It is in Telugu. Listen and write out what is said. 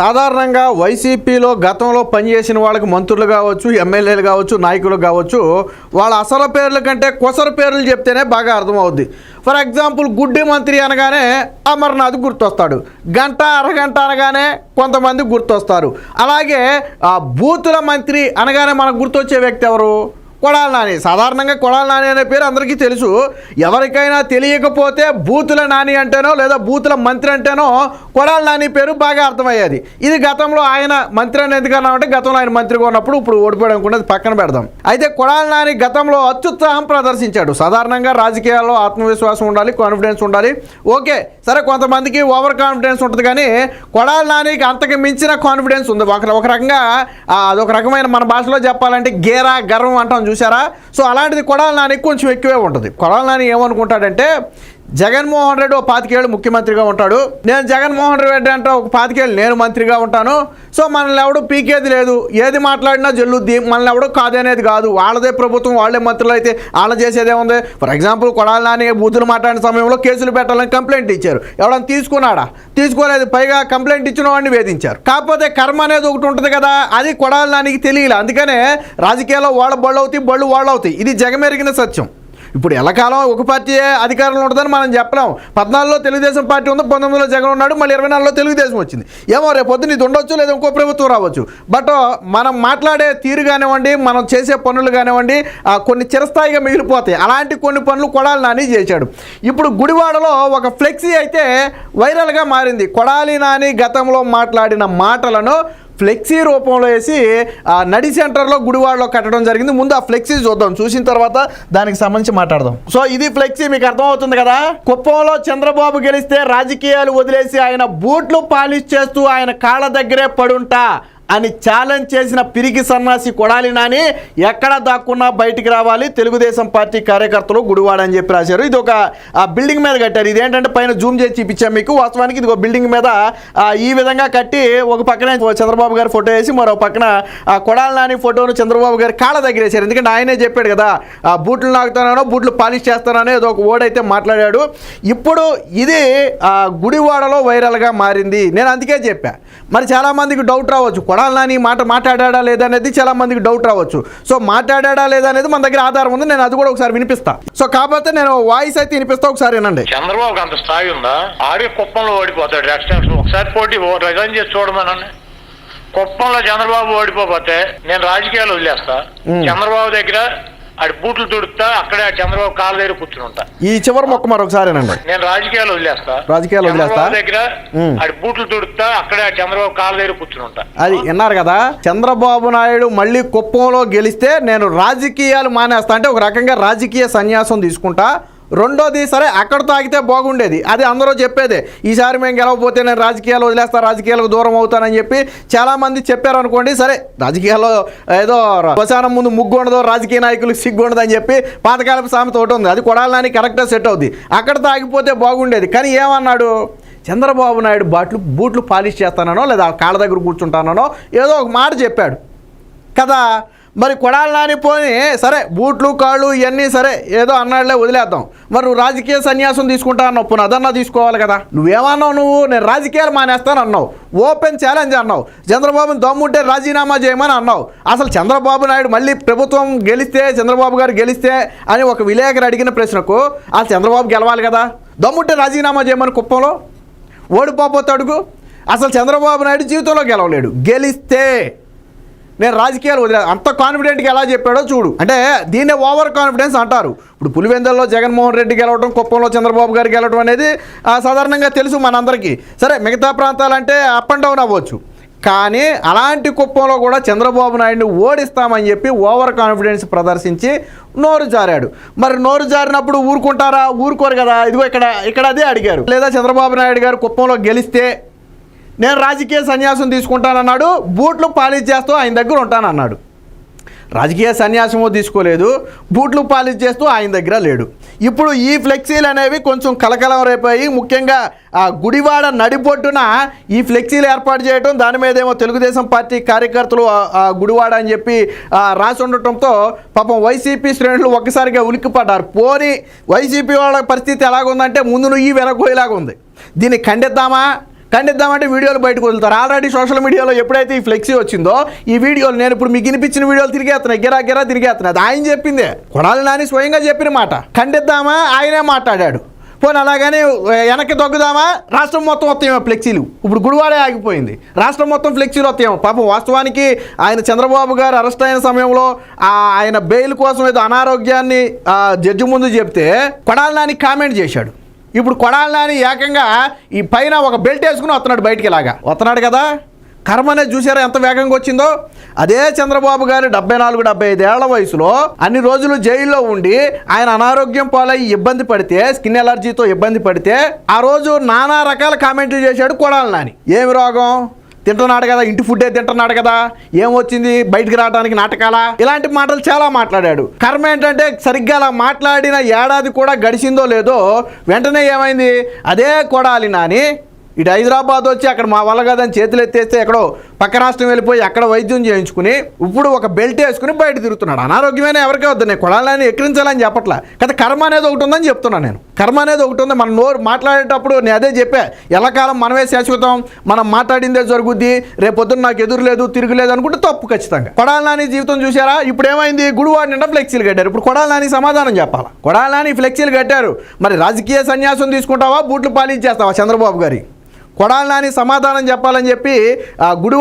సాధారణంగా వైసీపీలో గతంలో పనిచేసిన వాళ్ళకి మంత్రులు కావచ్చు ఎమ్మెల్యేలు కావచ్చు నాయకులు కావచ్చు వాళ్ళ అసలు పేర్ల కంటే కొసరు పేర్లు చెప్తేనే బాగా అర్థమవుద్ది. ఫర్ ఎగ్జాంపుల్ గుడ్డి మంత్రి అనగానే అమర్నాథ్ గుర్తొస్తాడు. గంట అరగంట అనగానే కొంతమంది గుర్తొస్తారు. అలాగే ఆ బూతుల మంత్రి అనగానే మనకు గుర్తొచ్చే వ్యక్తి ఎవరు? కొడాల నాని. సాధారణంగా కొడాల నాని అనే పేరు అందరికీ తెలుసు. ఎవరికైనా తెలియకపోతే బూతుల నాని అంటేనో లేదా బూతుల మంత్రి అంటేనో కొడాల నాని పేరు బాగా అర్థమయ్యేది. ఇది గతంలో ఆయన మంత్రి అని ఎందుకన్నా అంటే గతంలో ఆయన మంత్రిగా ఉన్నప్పుడు ఇప్పుడు ఓడిపోయడం పక్కన పెడదాం. అయితే కొడాల నాని గతంలో అత్యుత్సాహం ప్రదర్శించాడు. సాధారణంగా రాజకీయాల్లో ఆత్మవిశ్వాసం ఉండాలి కాన్ఫిడెన్స్ ఉండాలి. ఓకే సరే కొంతమందికి ఓవర్ కాన్ఫిడెన్స్ ఉంటుంది కానీ కొడాల నానికి అంతకు మించిన కాన్ఫిడెన్స్ ఉంది. ఒక ఒక రకంగా అదొక రకమైన మన భాషలో చెప్పాలంటే గేరా గర్వం అంటాం చూసారా సో అలాంటిది కొడాల నానికి కొంచెం ఎక్కువే ఉంటుంది. కొడాల నాని ఏమనుకుంటాడంటే జగన్మోహన్ రెడ్డి ఒక పాతికేళ్ళు ముఖ్యమంత్రిగా ఉంటాడు. నేను జగన్మోహన్ రెడ్డి అంటే ఒక పాతికేళ్ళు నేను మంత్రిగా ఉంటాను. సో మనల్ని ఎవడు పీకేది లేదు. ఏది మాట్లాడినా జల్లుద్ది మనల్ని ఎవడు కాదనేది కాదు. వాళ్ళదే ప్రభుత్వం వాళ్ళే మంత్రులు అయితే వాళ్ళ చేసేదే ఉంది ఫర్ ఎగ్జాంపుల్ కొడాలి నాని బూతులు మాట్లాడిన సమయంలో కేసులు పెట్టాలని కంప్లైంట్ ఇచ్చారు. ఎవడన్నా తీసుకున్నాడా? తీసుకోలేదు. పైగా కంప్లైంట్ ఇచ్చిన వాడిని వేధించారు. కాకపోతే కర్మ అనేది ఒకటి ఉంటుంది కదా. అది కొడాలి నానికి తెలియలే. అందుకనే రాజకీయాల్లో వాళ్ళ బళ్ళు అవుతాయి బళ్ళు వాళ్ళు అవుతాయి. ఇది జగమెరిగిన సత్యం. ఇప్పుడు ఎల్లకాలం ఒక పార్టీ అధికారంలో ఉంటుందని మనం చెప్పలేం. పద్నాలుగులో తెలుగుదేశం పార్టీ ఉంది పంతొమ్మిదిలో జగన్ ఉన్నాడు మళ్ళీ ఇరవై నాలుగులో తెలుగుదేశం వచ్చింది. ఏమో రేపు పొద్దున్న ఇది ఉండొచ్చు లేదా ఇంకో ప్రభుత్వం రావచ్చు. బట్ uh, మనం మాట్లాడే తీరు కానివ్వండి మనం చేసే పనులు కానివ్వండి ఆ, కొన్ని చిరస్థాయిగా మిగిలిపోతాయి. అలాంటి కొన్ని పనులు కొడాలి నాని చేశాడు. ఇప్పుడు గుడివాడలో ఒక ఫ్లెక్సీ అయితే వైరల్గా మారింది. కొడాలి నాని గతంలో మాట్లాడిన మాటలను ఫ్లెక్సీ రూపంలో వేసి ఆ నడి సెంటర్లో గుడివాడలో కట్టడం జరిగింది. ముందు ఆ ఫ్లెక్సీ చూద్దాం. చూసిన తర్వాత దానికి సంబంధించి మాట్లాడదాం. సో ఇది ఫ్లెక్సీ మీకు అర్థమవుతుంది కదా? కుప్పంలో చంద్రబాబు గెలిస్తే రాజకీయాలు వదిలేసి ఆయన బూట్లు పాలిష్ చేస్తూ ఆయన కాళ్ళ దగ్గరే పడుంటా. అని ఛాలెంజ్ చేసిన పిరికి సన్నాసి కొడాలి నాని ఎక్కడ దాక్కున్నా బయటికి రావాలి. తెలుగుదేశం పార్టీ కార్యకర్తలు గుడివాడ అని చెప్పి రాశారు. ఇది ఒక బిల్డింగ్ మీద కట్టారు. ఇదేంటంటే పైన జూమ్ చేసి చూపించాం మీకు. వాస్తవానికి ఇది ఒక బిల్డింగ్ మీద ఈ విధంగా కట్టి ఒక పక్కన చంద్రబాబు గారి ఫోటో వేసి మరో పక్కన ఆ కొడాలి నాని ఫోటోను చంద్రబాబు గారి కాళ్ళ దగ్గర వేశారు. ఎందుకంటే ఆయనే చెప్పాడు కదా ఆ బూట్లు నాకుతానో బూట్లు పాలిష్ చేస్తానో ఏదో ఒక ఓడైతే మాట్లాడాడు. ఇప్పుడు ఇది గుడివాడలో వైరల్గా మారింది. నేను అందుకే చెప్పా. మరి చాలామందికి డౌట్ రావచ్చు. కొడాలి నాని మాట మాట్లాడా లేదా అనేది చాలామందికి డౌట్ రావచ్చు. సో మాట్లాడా లేదా అనేది మన దగ్గర ఆధారం ఉంది నేను అది కూడా ఒకసారి వినిపిస్తా. సో కాకపోతే నేను వాయిస్ అయితే వినిపిస్తా ఒకసారి వినండి. చంద్రబాబుకి అంత స్థాయి ఉందా? ఆడే కుప్పంలో ఓడిపోతాడు ఒకసారి పోటీ రిజైన్ చేసి చూడమనండి కుప్పంలో చంద్రబాబు ఓడిపోతే నేను రాజకీయాలు వదిలేస్తా. చంద్రబాబు దగ్గర ఆడి బూట్లు తుడుతా అక్కడే చంద్రబాబు కాళ్ళ దగ్గర కూర్చుని ఉంటా. ఈ చివరి మొక్క మరొకసారి నేను రాజకీయాలు వదిలేస్తా. రాజకీయాలు వదిలేస్తా? దగ్గర. ఆడి బూట్లు తుడుతా అక్కడే చంద్రబాబు కాళ్ళ దగ్గర కూర్చుని ఉంటా. అది విన్నారు కదా చంద్రబాబు నాయుడు మళ్ళీ కుప్పంలో గెలిస్తే నేను రాజకీయాలు మానేస్తా అంటే ఒక రకంగా రాజకీయ సన్యాసం తీసుకుంటా. రెండోది సరే అక్కడ తాగితే బాగుండేది. అది అందరూ చెప్పేదే. ఈసారి మేము గెలవకపోతే నేను రాజకీయాలు వదిలేస్తా రాజకీయాలకు దూరం అవుతానని చెప్పి చాలామంది చెప్పారనుకోండి సరే రాజకీయాల్లో ఏదో శ్మశానం ముందు ముగ్గు ఉండదు రాజకీయ నాయకులకు సిగ్గు ఉండదు అని చెప్పి పాతకాలపు సామెత ఒకటి ఉంది. అది కొడాలని కరెక్ట్గా సెట్ అవుద్ది. అక్కడ తాగిపోతే బాగుండేది. కానీ ఏమన్నాడు? చంద్రబాబు నాయుడు బాట్లు బూట్లు పాలిష్ చేస్తానో లేదా కాళ్ళ దగ్గర కూర్చుంటానో ఏదో ఒక మాట చెప్పాడు. కదా మరి కొడాలి నానిపోయి సరే బూట్లు కాళ్ళు ఇవన్నీ సరే ఏదో అన్నాడులే వదిలేద్దాం. మరి నువ్వు రాజకీయ సన్యాసం తీసుకుంటా అన్నావు అదన్నా తీసుకోవాలి కదా. నువ్వేమన్నావు నువ్వు? నేను రాజకీయాలు మానేస్తాను అన్నావు. ఓపెన్ ఛాలెంజ్ అన్నావు. చంద్రబాబుని దమ్ముంటే రాజీనామా చేయమని అన్నావు. అసలు చంద్రబాబు నాయుడు మళ్ళీ ప్రభుత్వం గెలిస్తే చంద్రబాబు గారు గెలిస్తే అని ఒక విలేకరు అడిగిన ప్రశ్నకు అసలు చంద్రబాబు గెలవాలి కదా? దమ్ముంటే రాజీనామా చేయమని కుప్పంలో? ఓడిపోతే అడుగు అసలు చంద్రబాబు నాయుడు జీవితంలో గెలవలేడు. గెలిస్తే నేను రాజకీయాలు వదిలేదు అంత కాన్ఫిడెంట్గా ఎలా చెప్పాడో చూడు. అంటే దీన్ని ఓవర్ కాన్ఫిడెన్స్ అంటారు. ఇప్పుడు పులివెందుల్లో జగన్మోహన్ రెడ్డి గెలవడం కుప్పంలో చంద్రబాబు గారు గెలవడం అనేది సాధారణంగా తెలుసు మనందరికీ. సరే మిగతా ప్రాంతాలంటే అప్ అండ్ డౌన్ అవ్వచ్చు. కానీ అలాంటి కుప్పంలో కూడా చంద్రబాబు నాయుడిని ఓడిస్తామని చెప్పి ఓవర్ కాన్ఫిడెన్స్ ప్రదర్శించి నోరు జారాడు. మరి నోరు జారినప్పుడు ఊరుకుంటారా? ఊరుకోరు కదా. ఇదిగో ఇక్కడ ఇక్కడ అదే అడిగారు. లేదా చంద్రబాబు నాయుడు గారు కుప్పంలో గెలిస్తే నేను రాజకీయ సన్యాసం తీసుకుంటానన్నాడు బూట్లు పాలిష్ చేస్తూ ఆయన దగ్గర ఉంటానన్నాడు. రాజకీయ సన్యాసము తీసుకోలేదు బూట్లు పాలిష్ చేస్తూ ఆయన దగ్గర లేడు. ఇప్పుడు ఈ ఫ్లెక్సీలు అనేవి కొంచెం కలకలం రేపాయి. ముఖ్యంగా ఆ గుడివాడ నడిపొట్టున ఈ ఫ్లెక్సీలు ఏర్పాటు చేయడం దాని మీద ఏమో తెలుగుదేశం పార్టీ కార్యకర్తలు ఆ- గుడివాడ అని చెప్పి రాసి ఉండటంతో పాపం వైసీపీ శ్రేణులు ఒక్కసారిగా ఉలిక్కిపడ్డారు. పోని వైసీపీ వాళ్ళ పరిస్థితి ఎలాగుందంటే ముందు నువ్వు ఈ వెనకోయేలాగా ఉంది దీన్ని ఖండిద్దామా? ఖండిద్దామంటే వీడియోలు బయటకు వదులుతారు. ఆల్రెడీ సోషల్ మీడియాలో ఎప్పుడైతే ఈ ఫ్లెక్సీ వచ్చిందో ఈ వీడియోలు నేను ఇప్పుడు మీకు వినిపించిన వీడియోలు తిరిగేస్తున్నాయి. గిరా గిరా తిరిగేస్తున్నాయి. అది ఆయన చెప్పిందే. కొడాలి నాని స్వయంగా చెప్పిన మాట. ఖండిద్దామా? ఆయనే మాట్లాడాడు. పోనీ అలాగనే వెనక్కి తగ్గుదామా? రాష్ట్రం మొత్తం వస్తాయేమో ఫ్లెక్సీలు ఇప్పుడు గుడివాడే ఆగిపోయింది. రాష్ట్రం మొత్తం ఫ్లెక్సీలు వస్తాయేమో. పాపం వాస్తవానికి ఆయన చంద్రబాబు గారు అరెస్ట్ అయిన సమయంలో ఆ ఆయన బెయిల్ కోసం ఏదో అనారోగ్యాన్ని జడ్జి ముందు చెప్తే కొడాలి నాని కామెంట్ చేశాడు. ఇప్పుడు కొడాలని నాని ఏకంగా ఈ పైన ఒక బెల్ట్ వేసుకుని వస్తున్నాడు బయటికి ఇలాగా. వస్తున్నాడు కదా? కర్మ అనేది చూసారా ఎంత వేగంగా వచ్చిందో? అదే చంద్రబాబు గారు డెబ్బై నాలుగు డెబ్బై ఐదేళ్ళ వయసులో అన్ని రోజులు జైల్లో ఉండి ఆయన అనారోగ్యం పాలై ఇబ్బంది పడితే స్కిన్ ఎలర్జీతో ఇబ్బంది పడితే ఆ రోజు నానా రకాల కామెంట్లు చేశాడు కొడాలి నాని. ఏమి రోగం? తింటున్నాడు కదా ఇంటి ఫుడ్డే తింటున్నాడు కదా ఏమొచ్చింది బయటికి రావడానికి నాటకాలా? ఇలాంటి మాటలు చాలా మాట్లాడాడు. కర్మ ఏంటంటే సరిగ్గా అలా మాట్లాడిన ఏడాది కూడా గడిచిందో లేదో వెంటనే ఏమైంది? అదే కొడాలి నాని. ఇటు హైదరాబాద్ వచ్చి అక్కడ మా వల్ల కదని చేతులు ఎత్తేస్తే ఎక్కడో పక్క రాష్ట్రం వెళ్ళిపోయి అక్కడ వైద్యం చేయించుకుని ఇప్పుడు ఒక బెల్ట్ వేసుకుని బయట తిరుగుతున్నాడు. అనారోగ్యమైన ఎవరికే వద్దు నేను కొడాలని ఎక్కిరించాలని చెప్పట్లా. కదా కర్మ అనేది ఒకటి ఉందని చెప్తున్నాను నేను. కర్మ అనేది ఒకటి ఉంది. మన నోరు మాట్లాడేటప్పుడు నేను అదే చెప్పా. ఎలాకాలం మనమే శాశ్వతం. మనం మాట్లాడిందే జరుగుద్ది. రేపొద్దున నాకు ఎదురు లేదు తిరుగులేదు అనుకుంటే తప్పు ఖచ్చితంగా. కొడాలని నాని జీవితం చూసారా ఇప్పుడు ఏమైంది గుడివాడి నిండా ఫ్లెక్సీలు కట్టారు. ఇప్పుడు కొడాలని సమాధానం చెప్పాలా? కొడాలని ఫ్లెక్సీలు కట్టారు. మరి రాజకీయ సన్యాసం తీసుకుంటావా? బూట్లు పాలించేస్తావా చంద్రబాబు గారి? కొడాలని సమాధానం చెప్పాలని చెప్పి ఆ గుడివాడ